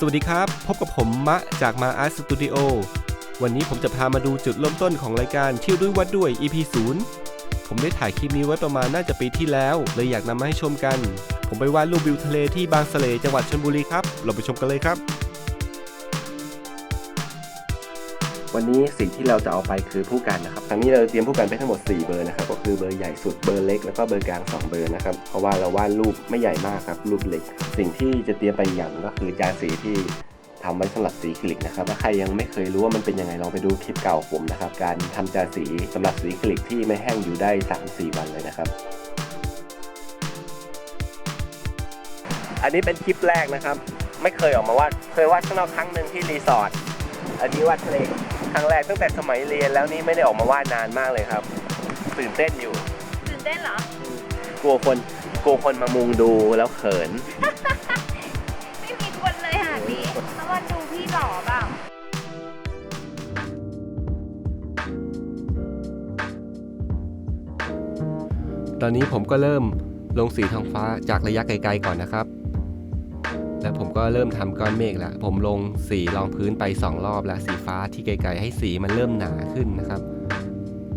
สวัสดีครับ พบกับผมมะจากมาอาร์ตสตูดิโอวันนี้ผมจะพามาดูจุดเริ่มต้นของรายการเที่ยวด้วยวัดด้วย EP 0ผมได้ถ่ายคลิปนี้ไว้ประมาณน่าจะปีที่แล้ว เลยอยากนำมาให้ชมกัน ผมไปวาดรูปวิวทะเลที่บางสะเลจังหวัดชลบุรีครับ เราไปชมกันเลยครับ วันนี้สิ่งที่เราจะเอาไปคือผู้กันนะครับครั้งนี้เราเตรียมผู้กันไปทั้งหมด 4 เบอร์นะครับก็คือเบอร์ใหญ่สุดเบอร์เล็กแล้วก็เบอร์กลาง 2 เบอร์นะครับเพราะว่าเราวาดรูปไม่ใหญ่มากครับรูปเล็ก สิ่งที่จะเตรียมไปอย่างก็คือจานสีที่ทำไว้สำหรับสีคลิกนะครับถ้าใครยังไม่เคยรู้ว่ามันเป็นยังไงลองไปดูคลิปเก่าผมนะครับการทำจานสีสำหรับสีคลิกที่ไม่แห้งอยู่ได้ 3-4 วันเลยนะครับอันนี้เป็นคลิปแรกนะครับ ไม่เคยออกมาวาด เคยวาดข้างนอกครั้งหนึ่งที่รีสอร์ท อันนี้วาดทะเล ครั้งแรกตั้งแต่สมัยเรียนแล้วนี่ไม่ได้ออกมาวาดนานมากเลยครับ ตื่นเต้นอยู่ ตื่นเต้นเหรอ กลัวคนกลัวคนมามุงดูแล้วเขิน ไม่มีคนเลยหาดนี้เพราะว่าดูพี่หล่อเปล่าตอนนี้ผมก็เริ่มลงสีท้องฟ้าจากระยะไกลๆก่อนนะครับ และผมก็เริ่มทำก้อนเมฆแล้วผมลงสีรองพื้นไป 2 รอบแล้วสีฟ้าที่ไกลๆให้สีมันเริ่มหนาขึ้นนะครับ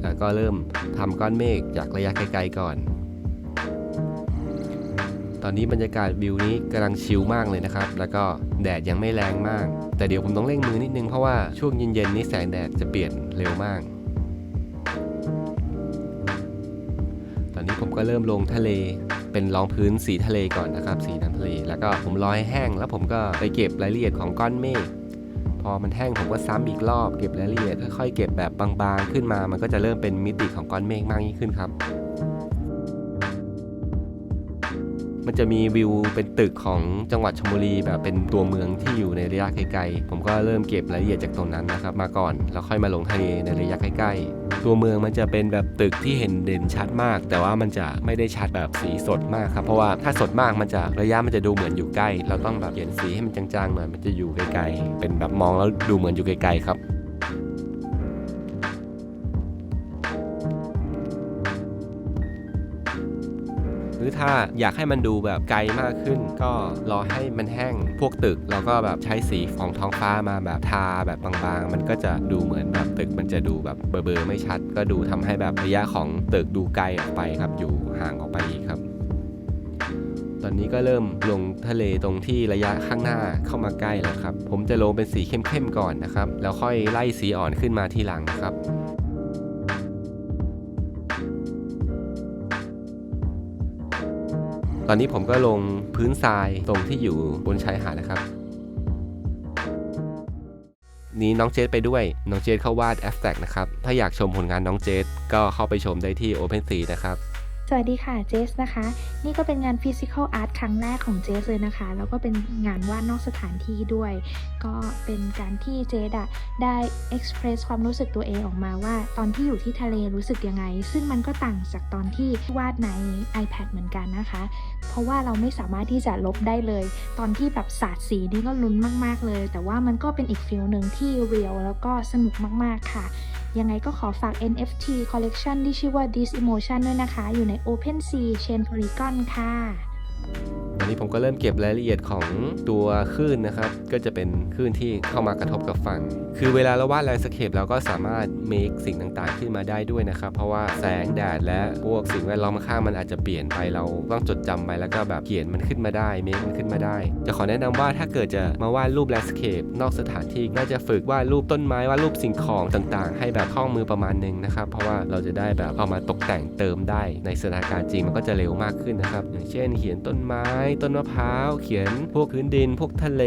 แล้วก็เริ่มทำก้อนเมฆจากระยะไกลๆก่อน ตอนนี้บรรยากาศวิวนี้กำลังชิลมากเลยนะครับ แล้วก็แดดยังไม่แรงมาก แต่เดี๋ยวผมต้องเร่งมือนิดนึงเพราะว่าช่วงเย็นๆนี้แสงแดดจะเปลี่ยนเร็วมาก ตอนนี้ผมก็เริ่มลงทะเล เป็นรองพื้นสีทะเลก่อนนะครับ สีน้ำทะเล แล้วก็ผมรอให้แห้ง แล้วผมก็ไปเก็บรายละเอียดของก้อนเมฆพอมันแห้งผมก็ซ้ำอีกรอบเก็บรายละเอียดค่อยๆเก็บแบบบางๆ ขึ้นมา มันก็จะเริ่มเป็นมิติของก้อนเมฆมากยิ่งขึ้นครับ มันจะมีวิวเป็นตึกของจังหวัดชลบุรีแบบเป็นตัวเมืองที่อยู่ในระยะไกลๆ ผมก็เริ่มเก็บรายละเอียดจากตรงนั้นนะครับมาก่อน แล้วค่อยมาลงทะเลในระยะใกล้ๆ ตัวเมืองมันจะเป็นแบบตึกที่เห็นเด่นชัดมาก แต่ว่ามันจะไม่ได้ชัดแบบสีสดมากครับ เพราะว่าถ้าสดมากมันจะระยะมันจะดูเหมือนอยู่ใกล้ เราต้องแบบเปลี่ยนสีให้มันจางๆหน่อย มันจะอยู่ไกลๆ เป็นแบบมองแล้วดูเหมือนอยู่ไกลๆครับ หรือถ้าอยากให้มันดูแบบไกลมากขึ้น ก็รอให้มันแห้งพวกตึกแล้วก็แบบใช้สีของท้องฟ้ามาแบบทาแบบบางๆ มันก็จะดูเหมือนแบบตึกมันจะดูแบบเบลอๆไม่ชัด ก็ดูทำให้แบบระยะของตึกดูไกลออกไปครับอยู่ห่างออกไปอีกครับตอนนี้ก็เริ่มลงทะเลตรงที่ระยะข้างหน้าเข้ามาใกล้แล้วครับ ผมจะลงเป็นสีเข้มๆก่อนนะครับ แล้วค่อยไล่สีอ่อนขึ้นมาทีหลังนะครับ อนนี้ผมก็ลงพื้นทรายตรงที่อยู่บนชายหาดนะครับ นี้น้องเจสไปด้วย น้องเจสเข้าวาดแอสแท็กนะครับ ถ้าอยากชมผลงานน้องเจสก็เข้าไปชมได้ที่ OpenSea นะครับ สวัสดีค่ะเจสนะคะ นี่ก็เป็นงานฟิสิก a l อาร์ตครั้งแรกของเจสเลยนะคะ แล้วก็เป็นงานวาดนอกสถานที่ด้วย ก็เป็นการที่เจสอะได้เอ็กซ์เพรสความรู้สึกตัวเองออกมาว่า ตอนที่อยู่ที่ทะเลรู้สึกยังไง ซึ่งมันก็ต่างจากตอนที่วาดใน iPad เหมือนกันนะคะ เพราะว่าเราไม่สามารถที่จะลบได้เลย ตอนที่แบบสาดสีนี่ก็ลุ้นมาก ๆเลย แต่ว่ามันก็เป็นอีกฟิลหนึ่งที่เรียลแล้วก็สนุกมากๆค่ะ ยังไงก็ขอฝาก NFT collection ที่ชื่อว่า This Emotion ด้วยนะคะ อยู่ใน OpenSea Chain Polygon ค่ะ นี้ผมก็เริ่มเก็บรายละเอียดของตัวคลื่นนะครับ ก็จะเป็นคลื่นที่เข้ามากระทบกับฝั่ง คือเวลาเราวาดแลน์สเคปเราก็สามารถ make สิ่งต่างๆ ขึ้นมาได้ด้วยนะครับ เพราะว่าแสงแดดและพวกสิ่งแวดล้อมข้างมันอาจจะเปลี่ยนไปเราต้องจดจำไปแล้วก็แบบเขียนมันขึ้นมาได้ make มันขึ้นมาได้ จะขอแนะนำว่าถ้าเกิดจะมาวาดรูปแลน์สเคปนอกสถานที่น่าจะฝึกวาดรูปต้นไม้วาดรูปสิ่งของต่างๆ ให้แบบคล่องมือประมาณหนึงนะครับ เพราะว่าเราจะได้แบบเอามาตกแต่งเติมได้ในสถานการณ์จริงมันก็จะเร็วมากขึ้นนะครับ อย่างเช่นเขียนต้นไม้ต้นมะพร้าว เขียนพวกพื้นดิน พวกทะเล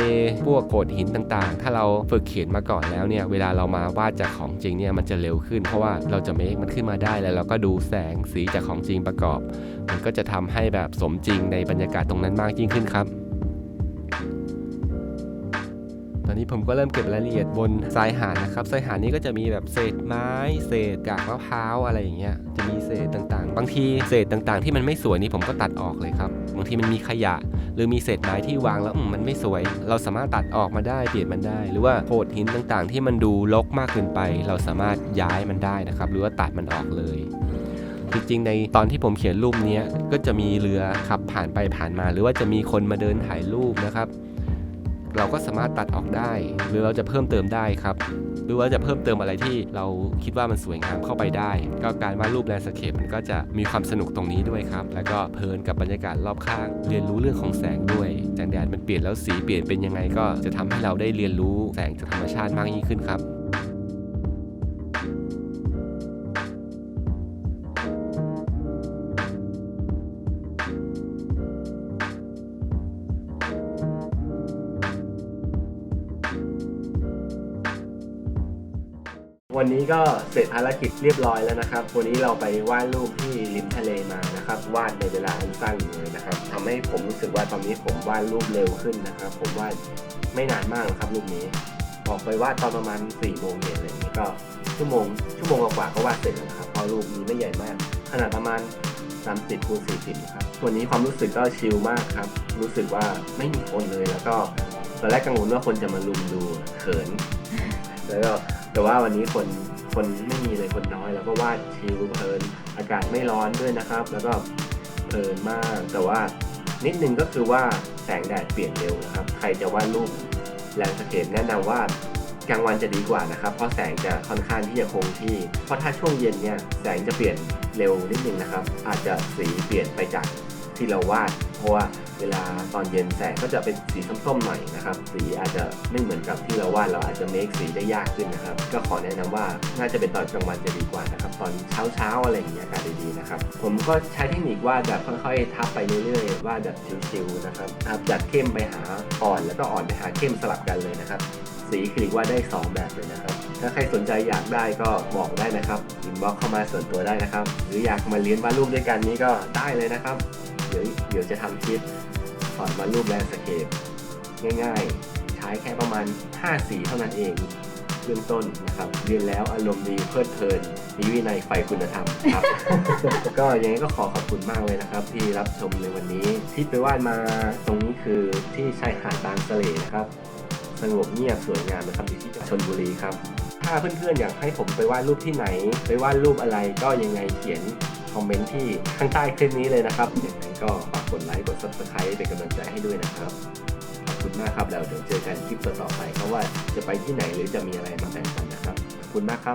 พวกโขดหินต่างๆ ถ้าเราฝึกเขียนมาก่อนแล้วเนี่ยเวลาเรามาวาดจากของจริงเนี่ยมันจะเร็วขึ้น เพราะว่าเราจะเมคมันขึ้นมาได้แล้วเราก็ดูแสงสีจากของจริงประกอบ มันก็จะทำให้แบบสมจริงในบรรยากาศตรงนั้นมากยิ่งขึ้นครับตอนนี้ผมก็เริ่มเก็บรายละเอียดบนทรายหาดนะครับทรายหาดนี้ก็จะมีแบบเศษไม้ เศษกากมะพร้าวอะไรอย่างเงี้ยจะมีเศษต่างๆ บางทีเศษต่างๆ ที่มันไม่สวยนี่ผมก็ตัดออกเลยครับบางทีมันมีขยะ หรือมีเศษไม้ที่วางแล้วมมันไม่สวย เราสามารถตัดออกมาได้เปลี่ยนมันได้ หรือว่าโขดหินต่างๆ ที่มันดูรกมากเกินไป เราสามารถย้ายมันได้นะครับ หรือว่าตัดมันออกเลยจริงๆในตอนที่ผมเขียนรูปนี้ก็จะมีเรือขับผ่านไปผ่านมา หรือว่าจะมีคนมาเดินถ่ายรูปนะครับ เราก็สามารถตัดออกได้ หรือเราจะเพิ่มเติมได้ครับหรือว่าจะเพิ่มเติมอะไรที่เราคิดว่ามันสวยงามเข้าไปได้ ก็การวาดรูปแลนด์สเคปมันก็จะมีความสนุกตรงนี้ด้วยครับ แล้วก็เพลินกับบรรยากาศรอบข้าง เรียนรู้เรื่องของแสงด้วยแสงแดดมันเปลี่ยนแล้วสีเปลี่ยนเป็นยังไงก็จะทำให้เราได้เรียนรู้แสงจากธรรมชาติมากยิ่งขึ้นครับ วันนี้ก็เสร็จภารกิจเรียบร้อยแล้วนะครับ วันนี้เราไปวาดรูปที่ริมทะเลมานะครับ วาดในเวลาอันสั้นเลยนะครับทำให้ผมรู้สึกว่าตอนนี้ผมวาดรูปเร็วขึ้นนะครับ ผมวาดไม่นานมากหรอกครับรูปนี้ ออกไปวาดตอนประมาณ4ี่โมงเย็นอะไรอย่างนี้ก็ชั่วโมงชั่วโมงกว่าก็วาดเสร็จแล้วนะครับเพราะรูปนี้ไม่ใหญ่มาก ขนาดประมาณ30คูณ40ครับวันนี้ความรู้สึกก็ชิลมากครับ รู้สึกว่าไม่มีคนเลยแล้วก็ตอนแรกกังวลว่าคนจะมาลุมดูเขิน แล้วก็แต่ว่าวันนี้คนคนไม่มีเลยคนน้อย แล้วก็วาดชิลเพลินอากาศไม่ร้อนด้วยนะครับ แล้วก็เพลินมากแต่ว่านิดนึงก็คือว่าแสงแดดเปลี่ยนเร็วนะครับ ใครจะวาดรูปแลนด์สเคปแนะนำว่ากลางวันจะดีกว่านะครับ เพราะแสงจะค่อนข้างที่จะคงที่ เพราะถ้าช่วงเย็นเนี่ยแสงจะเปลี่ยนเร็วนิดนึงนะครับ อาจจะสีเปลี่ยนไปจาก ที่เราวาด เพราะว่าเวลาตอนเย็นแสงก็จะเป็นสีส้มๆหน่อยนะครับ สีอาจจะไม่เหมือนกับที่เราวาดเราอาจจะเมคสีได้ยากขึ้นนะครับ ก็ขอแนะนำว่าน่าจะเป็นตอนกลางวันจะดีกว่านะครับ ตอนเช้าๆอะไรอย่างเงี้ยอากาศดีๆนะครับ ผมก็ใช้เทคนิควาดแบบค่อยๆ ทับไปเรื่อยๆวาดแบบชิวๆนะครับทับจากเข้มไปหาอ่อนแล้วก็อ่อนไปหาเข้มสลับกันเลยนะครับสีคลิกว่าได้ 2 แบบเลยนะครับ ถ้าใครสนใจอยากได้ก็บอกได้นะครับอินบ็อกเข้ามาส่วนตัวได้นะครับ หรืออยากมาเรียนวาดรูปด้วยกันนี้ก็ได้เลยนะครับ ดี๋ยวเดี๋ยวจะทำคลิปสอนวาดรูปแลนด์สเคปง่ายๆ ใช้แค่ประมาณ 5 สีเท่านั้นเองเริ่มต้นนะครับ เรียนแล้วอารมณ์ดีเพลิดเพลิน มีวินัยใฝ่คุณธรรมครับ ก็ยังไงก็ขอขอบคุณมากเลยนะครับ ที่รับชมในวันนี้ ที่ไปวาดมาตรงนี้คือที่ชายหาดบางสะเลนะครับสงบเงียบสวยงามนะครับอยู่ที่ชนบุรีครับ ถ้าเพื่อนๆอยากให้ผมไปวาดรูปที่ไหน ไปวาดรูปอะไรก็ยังไงเขียน คอมเมนต์ที่ข้างใต้คลิปนี้เลยนะครับยังไงก็ฝากกดไลค์กด subscribe เป็นกำลังใจให้ด้วยนะครับขอบคุณมากครับแล้วเดี๋ยวเจอกันคลิปต่อๆไปครับว่าจะไปที่ไหนหรือจะมีอะไรมาแบ่งกันนะครับขอบคุณมากครับ